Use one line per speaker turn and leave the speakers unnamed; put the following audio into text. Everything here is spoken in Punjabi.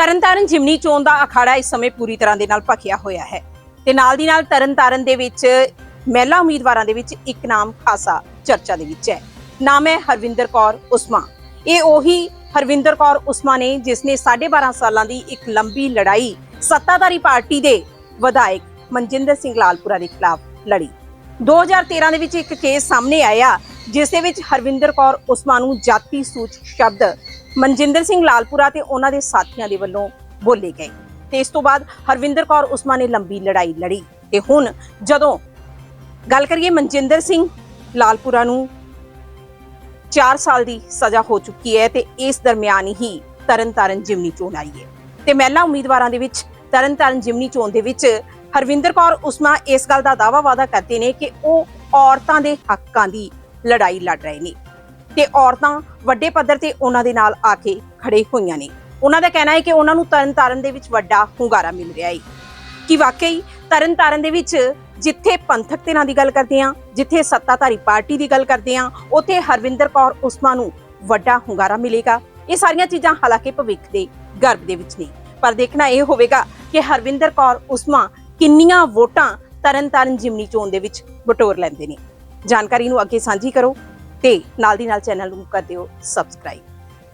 ਤਰਨਤਾਰਨ ਜਿਮਨੀ ਚੋਣ ਦਾ ਅਖਾੜਾ ਇਸ ਸਮੇਂ ਪੂਰੀ ਤਰ੍ਹਾਂ ਦੇ ਨਾਲ ਭਖਿਆ ਹੋਇਆ ਹੈ ਤੇ ਨਾਲ ਦੀ ਨਾਲ ਤਰਨਤਾਰਨ ਦੇ ਵਿੱਚ ਮਹਿਲਾ ਉਮੀਦਵਾਰਾਂ ਦੇ ਵਿੱਚ ਇੱਕ ਨਾਮ ਖਾਸਾ ਚਰਚਾ ਦੇ ਵਿੱਚ ਹੈ। ਨਾਮ ਹੈ ਹਰਵਿੰਦਰ ਕੌਰ ਉਸਮਾ ਇਹ ਉਹੀ ਹਰਵਿੰਦਰ ਕੌਰ ਉਸਮਾ ਨੇ ਜਿਸ ਨੇ 12.5 ਸਾਲਾਂ ਦੀ ਇੱਕ ਲੰਬੀ ਲੜਾਈ ਸੱਤਾਧਾਰੀ ਪਾਰਟੀ ਦੇ ਵਿਧਾਇਕ ਮਨਜਿੰਦਰ ਸਿੰਘ ਲਾਲਪੁਰਾ ਦੇ ਖਿਲਾਫ ਲੜੀ। 2013 ਦੇ ਵਿੱਚ ਇੱਕ ਕੇਸ ਸਾਹਮਣੇ ਆਇਆ ਜਿਸ ਦੇ ਵਿੱਚ ਹਰਵਿੰਦਰ ਕੌਰ ਉਸਮਾ ਨੂੰ ਜਾਤੀ ਸੂਚਕ ਸ਼ਬਦ, ਮਨਜਿੰਦਰ ਸਿੰਘ ਲਾਲਪੁਰਾ ਤੇ ਉਹਨਾਂ ਦੇ ਸਾਥੀਆਂ ਦੇ ਵੱਲੋਂ ਬੋਲੇ ਗਏ। ਤੇ ਇਸ ਤੋਂ ਬਾਅਦ ਹਰਵਿੰਦਰ ਕੌਰ ਉਸਮਾ ਨੇ ਲੰਬੀ ਲੜਾਈ ਲੜੀ। ਤੇ ਹੁਣ ਜਦੋਂ ਗੱਲ ਕਰੀਏ ਮਨਜਿੰਦਰ ਸਿੰਘ ਲਾਲਪੁਰਾ ਨੂੰ 4 ਸਾਲ ਦੀ ਸਜ਼ਾ ਹੋ ਚੁੱਕੀ ਹੈ ਤੇ ਇਸ ਦਰਮਿਆਨ ਹੀ ਤਰਨਤਾਰਨ ਜਿਮਨੀ ਚੋਣ ਆਈ ਹੈ। ਤੇ ਮਹਿਲਾ ਉਮੀਦਵਾਰਾਂ ਦੇ ਵਿੱਚ, ਤਰਨਤਾਰਨ ਜਿਮਨੀ ਚੋਣ ਦੇ ਵਿੱਚ ਹਰਵਿੰਦਰ ਕੌਰ ਉਸਮਾ ਇਸ ਗੱਲ ਦਾ ਦਾਵਾ ਵਾਦਾ ਕਰਦੇ ਨੇ ਕਿ ਉਹ ਔਰਤਾਂ ਦੇ ਹੱਕਾਂ ਦੀ ਲੜਾਈ ਲੜ ਰਹੇ ਨੇ। ਤੇ ਔਰਤਾਂ ਵੱਡੇ ਪੱਧਰ ਤੇ ਉਹਨਾਂ ਦੇ ਨਾਲ ਆ ਕੇ ਖੜੇ ਹੋਈਆਂ ਨੇ। ਉਹਨਾਂ ਦਾ ਕਹਿਣਾ ਹੈ ਕਿ ਉਹਨਾਂ ਨੂੰ ਤਰਨਤਾਰਨ ਦੇ ਵਿੱਚ ਵੱਡਾ ਹੁੰਗਾਰਾ ਮਿਲ ਰਿਹਾ ਹੈ। ਕਿ ਵਾਕਈ ਤਰਨਤਾਰਨ ਦੇ ਵਿੱਚ ਜਿੱਥੇ ਪੰਥਕ ਧਿਰਾਂ ਦੀ ਗੱਲ ਕਰਦੇ ਆ ਜਿੱਥੇ ਸੱਤਾਧਾਰੀ ਪਾਰਟੀ ਦੀ ਗੱਲ ਕਰਦੇ ਆ ਉੱਥੇ ਹਰਵਿੰਦਰ ਕੌਰ ਉਸਮਾ ਨੂੰ ਵੱਡਾ ਹੁੰਗਾਰਾ ਮਿਲੇਗਾ। ਇਹ ਸਾਰੀਆਂ ਚੀਜ਼ਾਂ ਹਾਲਾਂਕਿ ਭਵਿੱਖ ਦੇ ਗਰਭ ਦੇ ਵਿੱਚ ਨੇ। ਪਰ ਦੇਖਣਾ ਇਹ ਹੋਵੇਗਾ ਕਿ ਹਰਵਿੰਦਰ ਕੌਰ ਉਸਮਾ ਕਿੰਨੀਆਂ ਵੋਟਾਂ ਤਰਨਤਾਰਨ ਜਿਮਨੀ ਚੋਣ ਦੇ ਵਿੱਚ ਬਟੋਰ ਲੈਂਦੇ ਨੇ। ਜਾਣਕਾਰੀ ਨੂੰ ਅੱਗੇ ਸਾਂਝੀ ਕਰੋ ਤੇ ਨਾਲ ਦੀ ਨਾਲ ਚੈਨਲ ਨੂੰ ਕਰ ਦਿਓ ਸਬਸਕ੍ਰਾਈਬ